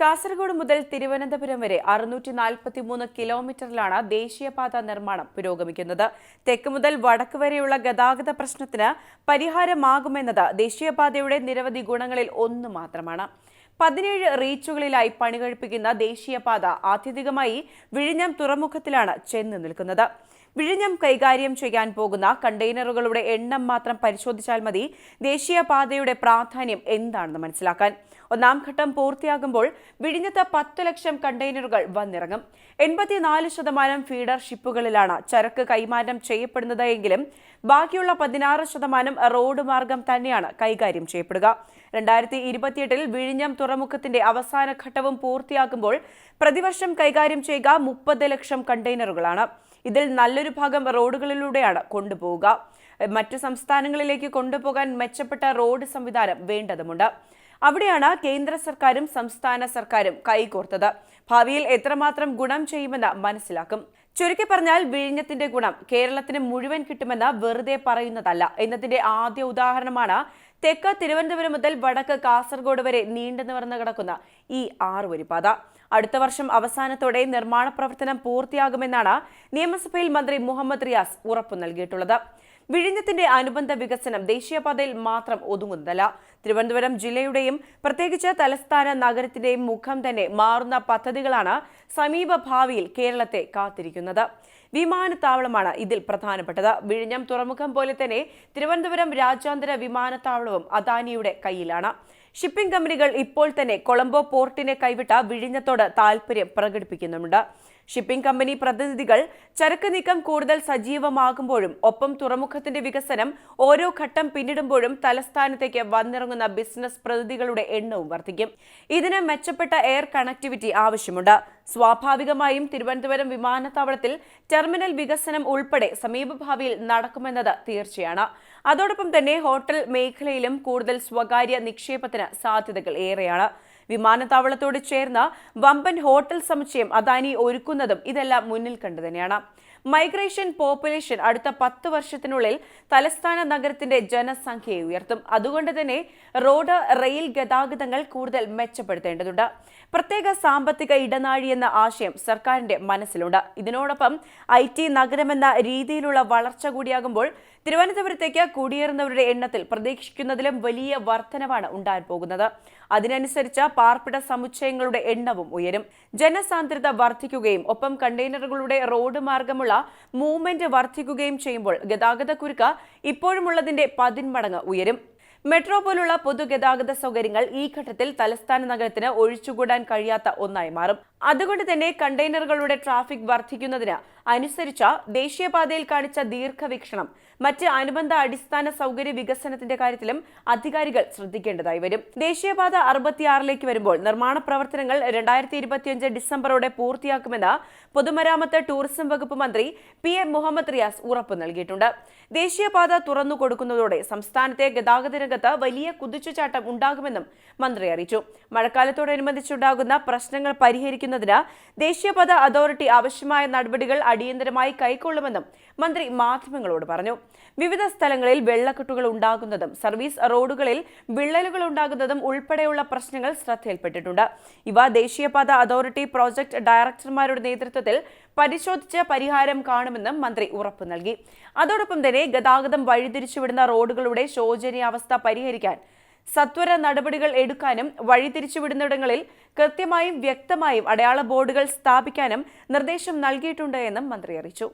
കാസർഗോഡ് മുതൽ തിരുവനന്തപുരം വരെ അറുന്നൂറ്റി നാൽപ്പത്തി മൂന്ന് കിലോമീറ്ററിലാണ് ദേശീയപാത നിർമ്മാണം പുരോഗമിക്കുന്നത്. തെക്ക് മുതൽ വടക്ക് വരെയുള്ള ഗതാഗത പ്രശ്നത്തിന് പരിഹാരമാകുമെന്നത് ദേശീയപാതയുടെ നിരവധി ഗുണങ്ങളിൽ ഒന്ന് മാത്രമാണ്. പതിനേഴ് റീച്ചുകളിലായി പണികഴിപ്പിക്കുന്ന ദേശീയപാത ആത്യന്തികമായി വിഴിഞ്ഞം തുറമുഖത്തിലാണ് ചെന്ന് നിൽക്കുന്നത്. വിഴിഞ്ഞം കൈകാര്യം ചെയ്യാൻ പോകുന്ന കണ്ടെയ്നറുകളുടെ എണ്ണം മാത്രം പരിശോധിച്ചാൽ മതി. ദേശീയപാതയുടെ പ്രാധാന്യം എന്താണെന്ന് മനസ്സിലാക്കാൻ. ഒന്നാം ഘട്ടം പൂർത്തിയാകുമ്പോൾ വിഴിഞ്ഞത്ത് പത്ത് ലക്ഷം കണ്ടെയ്നറുകൾ വന്നിറങ്ങും. എൺപത്തിനാല് ശതമാനം ഫീഡർ ഷിപ്പുകളിലാണ് ചരക്ക് കൈമാറ്റം ചെയ്യപ്പെടുന്നത് എങ്കിലും ബാക്കിയുള്ള പതിനാറ് ശതമാനം റോഡ് മാർഗം തന്നെയാണ് കൈകാര്യം ചെയ്യപ്പെടുക. രണ്ടായിരത്തി ഇരുപത്തിയെട്ടിൽ വിഴിഞ്ഞം തുറമുഖത്തിന്റെ അവസാന ഘട്ടവും പൂർത്തിയാകുമ്പോൾ പ്രതിവർഷം കൈകാര്യം ചെയ്യുക മുപ്പത് ലക്ഷം കണ്ടെയ്നറുകളാണ്. ഇതിൽ നല്ലൊരു ഭാഗം റോഡുകളിലൂടെയാണ് കൊണ്ടുപോവുക. മറ്റ് സംസ്ഥാനങ്ങളിലേക്ക് കൊണ്ടുപോകാൻ മെച്ചപ്പെട്ട റോഡ് സംവിധാനം വേണ്ടതുമുണ്ട്. അവിടെയാണ് കേന്ദ്ര സർക്കാരും സംസ്ഥാന സർക്കാരും കൈകോർത്തത്. ഭാവിയിൽ എത്രമാത്രം ഗുണം ചെയ്യുമെന്ന് മനസ്സിലാക്കും. ചുരുക്കി പറഞ്ഞാൽ വിഴിഞ്ഞത്തിന്റെ ഗുണം കേരളത്തിന് മുഴുവൻ കിട്ടുമെന്ന് വെറുതെ പറയുന്നതല്ല. എന്നതിന്റെ ആദ്യ ഉദാഹരണമാണ് തെക്ക് തിരുവനന്തപുരം മുതൽ വടക്ക് കാസർഗോഡ് വരെ നീണ്ടു നിവർന്നു കിടക്കുന്ന ഈ ആറുവരിപ്പാത. അടുത്ത വർഷം അവസാനത്തോടെ നിർമ്മാണ പ്രവർത്തനം പൂർത്തിയാകുമെന്നാണ് നിയമസഭയിൽ മന്ത്രി മുഹമ്മദ് റിയാസ് ഉറപ്പു നൽകിയിട്ടുള്ളത്. വിഴിഞ്ഞത്തിന്റെ അനുബന്ധ വികസനം ദേശീയപാതയിൽ മാത്രം ഒതുങ്ങുന്നതല്ല. തിരുവനന്തപുരം ജില്ലയുടെയും പ്രത്യേകിച്ച് തലസ്ഥാന നഗരത്തിന്റെയും മുഖം തന്നെ മാറുന്ന പദ്ധതികളാണ് സമീപ ഭാവിയിൽ കേരളത്തെ കാത്തിരിക്കുന്നത്. വിമാനത്താവളമാണ് ഇതിൽ പ്രധാനപ്പെട്ടത്. വിഴിഞ്ഞം തുറമുഖം പോലെ തന്നെ തിരുവനന്തപുരം രാജ്യാന്തര വിമാനത്താവളവും അദാനിയുടെ കയ്യിലാണ്. ഷിപ്പിംഗ് കമ്പനികൾ ഇപ്പോൾ തന്നെ കൊളംബോ പോർട്ടിനെ കൈവിട്ട വിഴിഞ്ഞത്തോട് താൽപര്യം പ്രകടിപ്പിക്കുന്നുണ്ട് ഷിപ്പിംഗ് കമ്പനി പ്രതിനിധികൾ ചരക്ക് നീക്കം കൂടുതൽ സജീവമാകുമ്പോഴും ഒപ്പം തുറമുഖത്തിന്റെ വികസനം ഓരോ ഘട്ടം പിന്നിടുമ്പോഴും തലസ്ഥാനത്തേക്ക് വന്നിറങ്ങുന്ന ബിസിനസ് പ്രതിനിധികളുടെ എണ്ണവും വർദ്ധിക്കും. ഇതിന് മെച്ചപ്പെട്ട എയർ കണക്ടിവിറ്റി ആവശ്യമുണ്ട്. സ്വാഭാവികമായും തിരുവനന്തപുരം വിമാനത്താവളത്തിൽ ടെർമിനൽ വികസനം ഉൾപ്പെടെ സമീപഭാവിയിൽ നടക്കുമെന്നത് തീർച്ചയാണ്. അതോടൊപ്പം തന്നെ ഹോട്ടൽ മേഖലയിലും കൂടുതൽ സ്വകാര്യ നിക്ഷേപത്തിന് സാധ്യതകൾ ഏറെയാണ്. വിമാനത്താവളത്തോട് ചേർന്ന വമ്പൻ ഹോട്ടൽ സമുച്ചയം അദാനി ഒരുക്കുന്നതും ഇതെല്ലാം മുന്നിൽ കണ്ടു തന്നെയാണ്. മൈഗ്രേഷൻ പോപ്പുലേഷൻ അടുത്ത പത്ത് വർഷത്തിനുള്ളിൽ തലസ്ഥാന നഗരത്തിന്റെ ജനസംഖ്യയെ ഉയർത്തും. അതുകൊണ്ട് തന്നെ റോഡ് റെയിൽ ഗതാഗതങ്ങൾ കൂടുതൽ മെച്ചപ്പെടുത്തേണ്ടതുണ്ട്. പ്രത്യേക സാമ്പത്തിക ഇടനാഴി എന്ന ആശയം സർക്കാരിന്റെ മനസ്സിലുണ്ട്. ഇതിനോടൊപ്പം ഐ ടി നഗരമെന്ന രീതിയിലുള്ള വളർച്ച കൂടിയാകുമ്പോൾ തിരുവനന്തപുരത്തേക്ക് കുടിയേറുന്നവരുടെ എണ്ണത്തിൽ പ്രതീക്ഷിക്കുന്നതിലും വലിയ വർധനവാണ് ഉണ്ടാകാൻ പോകുന്നത്. അതിനനുസരിച്ച് പാർപ്പിട സമുച്ചയങ്ങളുടെ എണ്ണവും ഉയരും. ജനസാന്ദ്രത വർദ്ധിക്കുകയും ഒപ്പം കണ്ടെയ്നറുകളുടെ റോഡ് മാർഗമുള്ള മൂവ്മെന്റ് വർദ്ധിക്കുകയും ചെയ്യുമ്പോൾ ഗതാഗതക്കുരുക്ക് ഇപ്പോഴുമുള്ളതിന്റെ പതിന്മടങ്ങ് ഉയരും. മെട്രോ പോലുള്ള പൊതുഗതാഗത സൗകര്യങ്ങൾ ഈ ഘട്ടത്തിൽ തലസ്ഥാന നഗരത്തിന് ഒഴിച്ചുകൂടാൻ കഴിയാത്ത ഒന്നായി മാറും. അതുകൊണ്ട് തന്നെ കണ്ടെയ്നറുകളുടെ ട്രാഫിക് വർദ്ധിക്കുന്നതിന് അനുസരിച്ച ദേശീയപാതയിൽ കാണിച്ച ദീർഘവീക്ഷണം മറ്റ് അനുബന്ധ അടിസ്ഥാന സൗകര്യ വികസനത്തിന്റെ കാര്യത്തിലും അധികാരികൾ ശ്രദ്ധിക്കേണ്ടതായി വരും. ദേശീയപാത അറുപത്തിയാറിലേക്ക് വരുമ്പോൾ നിർമ്മാണ പ്രവർത്തനങ്ങൾ രണ്ടായിരത്തി ഇരുപത്തിയഞ്ച് ഡിസംബറോടെ പൂർത്തിയാക്കുമെന്ന് പൊതുമരാമത്ത് ടൂറിസം വകുപ്പ് മന്ത്രി പി എം മുഹമ്മദ് റിയാസ് ഉറപ്പ് നൽകിയിട്ടുണ്ട്. ദേശീയപാത തുറന്നു കൊടുക്കുന്നതോടെ സംസ്ഥാനത്തെ ഗതാഗത രംഗത്ത് വലിയ കുതിച്ചുചാട്ടം ഉണ്ടാകുമെന്നും മന്ത്രി അറിയിച്ചു. മഴക്കാലത്തോടനുബന്ധിച്ചുണ്ടാകുന്ന പ്രശ്നങ്ങൾ പരിഹരിക്കുന്നതിന് ദേശീയപാത അതോറിറ്റി ആവശ്യമായ നടപടികൾ അടിയന്തരമായി കൈക്കൊള്ളുമെന്നും മന്ത്രി മാധ്യമങ്ങളോട് പറഞ്ഞു. വിവിധ സ്ഥലങ്ങളിൽ വെള്ളക്കെട്ടുകൾ ഉണ്ടാകുന്നതും സർവീസ് റോഡുകളിൽ വിള്ളലുകൾ ഉണ്ടാകുന്നതും ഉൾപ്പെടെയുള്ള പ്രശ്നങ്ങൾ ശ്രദ്ധയിൽപ്പെട്ടിട്ടുണ്ട്. ഇവ ദേശീയപാത അതോറിറ്റി പ്രോജക്ട് ഡയറക്ടർമാരുടെ നേതൃത്വത്തിൽ പരിശോധിച്ച് പരിഹാരം കാണുമെന്നും മന്ത്രി ഉറപ്പു നൽകി. അതോടൊപ്പം തന്നെ ഗതാഗതം വഴിതിരിച്ചുവിടുന്ന റോഡുകളുടെ ശോചനീയാവസ്ഥ പരിഹരിക്കാൻ സത്വര നടപടികൾ എടുക്കാനും വഴിതിരിച്ചുവിടുന്നിടങ്ങളിൽ കൃത്യമായും വ്യക്തമായും അടയാള ബോർഡുകൾ സ്ഥാപിക്കാനും നിർദ്ദേശം നൽകിയിട്ടുണ്ട് എന്നും മന്ത്രി അറിയിച്ചു.